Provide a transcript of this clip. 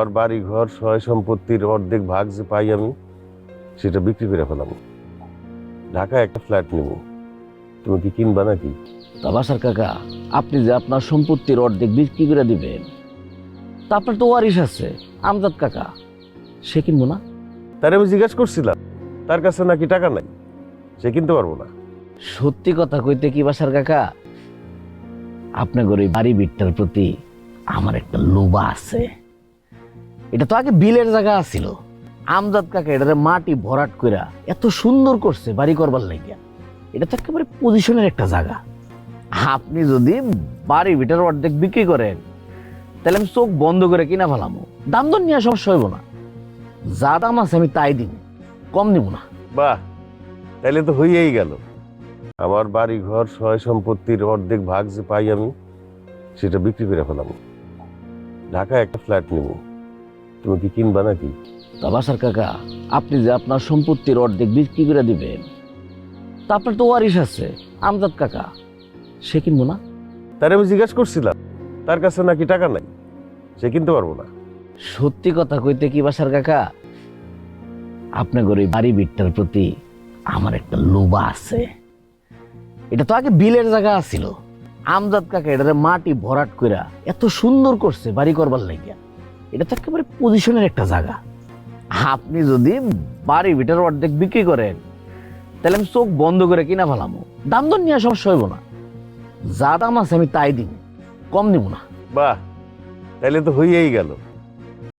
আমার বাড়ি ঘর সয় সম্পত্তির অর্ধেক ভাগ যে পাই আমি সেটা বিক্রি করে ফেলাম। ঢাকায় একটা ফ্ল্যাট নেব। তুমি কি কিনবা নাকি? তা বাসার কাকা আপনি যে আপনার সম্পত্তির অর্ধেক বিক্রি করে দিবেন তা আপনার তো ওয়ারিশ আছে আমজাদ কাকা সে কিনবো না? তার আমি জিজ্ঞাসা করছিলাম তার কাছে নাকি টাকা নাই সে কিনতে পারব না। সত্যি কথা কইতে কি বাসার কাকা আপনার ওই বাড়ি বিটটার প্রতি আমার একটা লোভা আছে। এটা তো আগে বিলের জায়গা আছিল। আমজাদ কাকা এটারে মাটি ভরাট কইরা এত সুন্দর করছে, বাড়ি করবার লাগিয়া। এটা তো একেবারে পজিশনের একটা জায়গা। আপনি যদি বাড়ি ভিটার অর্ধেক বিক্রি করেন, তাহলে আমি চোখ বন্ধ করে কিনা ফেলামো। দাম দর নিয়ে সমস্যা হইব না। যা দাম আছে আমি তাই দিব। কম দিব না। বাহ তাহলে তো হইয়াই গেল। আমার বাড়ি ঘর সয় সম্পত্তির অর্ধেক ভাগ যে পাই আমি, সেটা বিক্রি করে ফেলাম। ঢাকায় একটা ফ্ল্যাট নেব। তুমি কি কিনবা নাকি? তা বাসার কাকা আপনি যে আপনার সম্পত্তির অর্ধেক বিক্রি করে দিবেন তা আপনার তো ওয়ারিশ আছে আমজাদ কাকা সে কিনবো না? তার আমি জিজ্ঞাসা করছিলাম তার কাছে নাকি টাকা নাই সে কিনতে পারব না। সত্যি কথা কইতে কি বাসার কাকা আপনার ওই বাড়ি বিটটার প্রতি আমার একটা লোভা আছে। এটা তো আগে বিলের জায়গা আছিল। আমজাদ কাকা এটারে মাটি ভরাট কইরা এত সুন্দর করছে বাড়ি করবার লাগিয়া। এটা তো একেবারে পজিশনের একটা জায়গা। আপনি যদি বাড়ি ভিটার অর্ধেক বিক্রি করেন, তাহলে আমি চোখ বন্ধ করে কিনা ফেলামো। দাম দর নিয়ে সমস্যা হইব না। যা দাম আছে আমি তাই দিব, কম দিব না। বাহ তাহলে তো হইয়াই গেল।